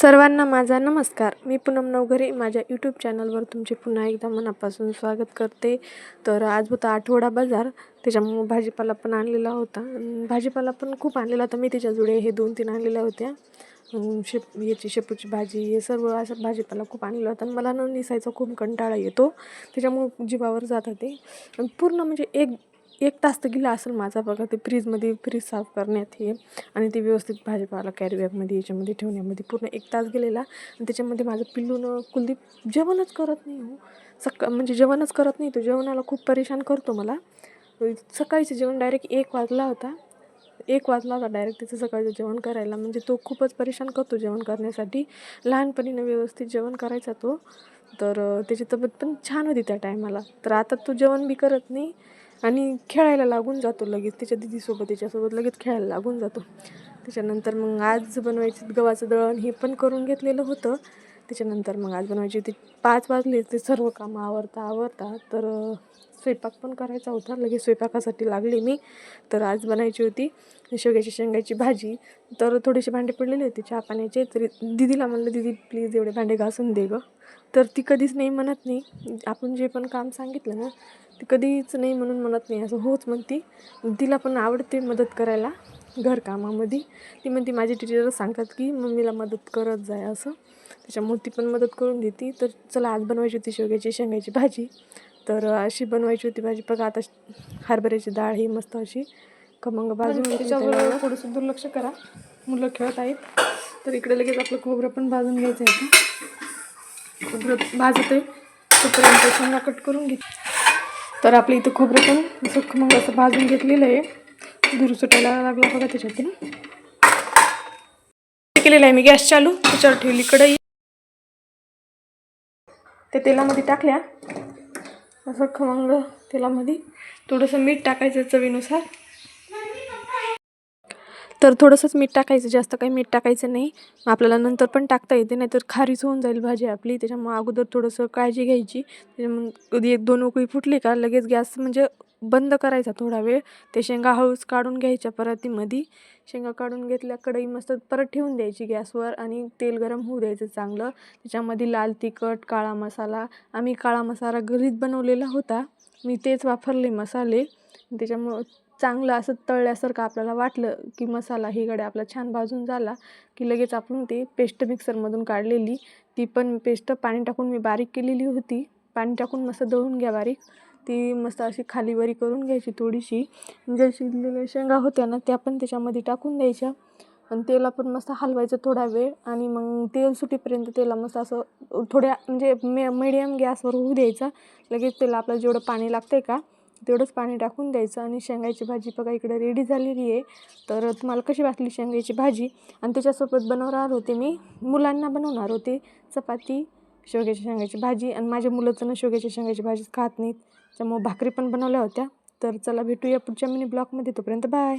सर्वांना माझा नमस्कार. मी पूनम नवघरे. माझ्या यूट्यूब चॅनलवर तुमचे पुन्हा एकदा मनापासून स्वागत करते. तर आज होता आठवडा बाजार. त्याच्यामुळं भाजीपाला पण आणलेला होता. भाजीपाला पण खूप आणलेला होता. मी त्याच्या जुडे हे दोन तीन आणलेल्या होत्या. शेप याची शेपूची भाजी हे सर्व असं भाजीपाला खूप आणलेला होता. आणि मला न निसायचा खूप कंटाळा येतो. त्याच्यामुळं जीवावर जात होते. पूर्ण म्हणजे एक एक तास तर गेला असेल माझा बघा ते फ्रीजमध्ये फ्रीज साफ करण्यात हे. आणि ते व्यवस्थित भाजीपाला कॅरीबॅगमध्ये याच्यामध्ये ठेवण्यामध्ये पूर्ण एक तास गेलेला. आणि त्याच्यामध्ये माझं पिल्लून कुलदीप जेवणच करत नाही हो. सका म्हणजे जेवणच करत नाही तो जेवणाला खूप परेशान करतो मला. सकाळचं जेवण डायरेक्ट एक वाजला होता. एक वाजला होता डायरेक्ट त्याचं सकाळचं जेवण करायला. म्हणजे तो खूपच परेशान करतो जेवण करण्यासाठी. लहानपणीनं व्यवस्थित जेवण करायचा तो. तर त्याची तब्येत पण छान होती त्या टायमाला तर आता तो जेवण बी करत नाही. आणि खेळायला लागून जातो लगेच. त्याच्या दिदीसोबत त्याच्यासोबत लगेच खेळायला लागून जातो. त्याच्यानंतर मग आज बनवायचे गव्हाचं दळण हे पण करून घेतलेलं होतं. त्याच्यानंतर मग आज बनवायची होती पाच वाजले ते सर्व कामं आवरता आवरता तर स्वयंपाक पण करायचा होता. लगेच स्वयंपाकासाठी लागले मी. तर आज बनायची होती शेवग्याची शेंगाची भाजी. तर थोडेसे भांडे पडलेले होते चहा पाण्याचे. तरी दिदीला म्हणलं दिदी प्लीज एवढे भांडे घासून दे गं. तर ती कधीच नाही म्हणत नाही. आपण जे पण काम सांगितलं ना ती कधीच नाही म्हणून म्हणत नाही असं होच म्हणती. तिला पण आवडते मदत करायला घरकामामध्ये ती म्हणते माझी टीचर सांगतात की मम्मीला मदत करत जाय असं. त्याच्यामुळे ती पण मदत करून देते. तर चला आज बनवायची होती शेवग्याची शेंगाची भाजी. तर अशी बनवायची होती भाजी. बघा आता हरभऱ्याची डाळ ही मस्त अशी खमंग भाजून त्याच्याबरोबर थोडंसं दुर्लक्ष करा. मुलं खेळत आहेत. तर इकडे लगेच आपलं खोबरं पण भाजून घ्यायचं आहे खोबरं भाजत आहे तोपर्यंत शेंगा कट करून घे तर आपलं इथं खोबरं पण असं मग असं भाजून घेतलेलं आहे. दूर सुटायला लागला बघा त्याच्यातून. केलेलं आहे मी गॅस चालू त्याच्यावर ठेवली कढई. ते तेलामध्ये टाकल्या. असं खमंग तेलामध्ये थोडंसं मीठ टाकायचं चवीनुसार. तर थोडंसंच मीठ टाकायचं जास्त काही मीठ टाकायचं नाही. आपल्याला नंतर पण टाकता येते नाहीतर खारीच होऊन जाईल भाजी आपली. त्याच्यामुळं अगोदर थोडंसं काळजी घ्यायची. त्याच्यामुळे कधी एक दोन उकळी फुटली का लगेच गॅस म्हणजे बंद करायचा थोडा वेळ. ते शेंगा हळूच काढून घ्यायच्या परातीमध्ये. शेंगा काढून घेतल्या कढई मस्त परत ठेवून द्यायची गॅसवर आणि तेल गरम होऊ द्यायचं चांगलं. त्याच्यामध्ये लाल तिखट काळा मसाला. आम्ही काळा मसाला घरीच बनवलेला होता. मी तेच वापरले मसाले. त्याच्यामुळं चांगलं असं तळल्यासारखं आपल्याला वाटलं की मसाला ही गड्या आपला छान भाजून झाला की लगेच आपण ते पेस्ट मिक्सरमधून काढलेली. ती पण पेस्ट पाणी टाकून मी बारीक केलेली होती. पाणी टाकून मस्त दळून घ्या बारीक. ती मस्त अशी खालीवरी करून घ्यायची थोडीशी. ज्या शिजलेल्या शेंगा होत्या ना त्या पण त्याच्यामध्ये टाकून द्यायच्या. आणि तेला पण मस्त हलवायचं थोडा वेळ आणि मग तेल सुटीपर्यंत तेला मस्त असं थोड्या म्हणजे मे मिडियम गॅसवर होऊ द्यायचा. लगेच तेला आपल्याला जेवढं पाणी लागतं आहे का तेवढंच पाणी टाकून द्यायचं आणि शेंगाची भाजी बघा इकडे रेडी झालेली आहे. तर तुम्हाला कशी वाटली शेंगाची भाजी? आणि त्याच्यासोबत बनवणार होते मी मुलांना बनवणार होते चपाती शेवग्याच्या शेंगाची भाजी. आणि माझ्या मुलं ना शेवग्याच्या शेंगाची भाजी खात नाहीत त्यामुळे भाकरी पण बनवल्या होत्या. तर चला भेटूया पुढच्या मिनी ब्लॉगमध्ये तोपर्यंत बाय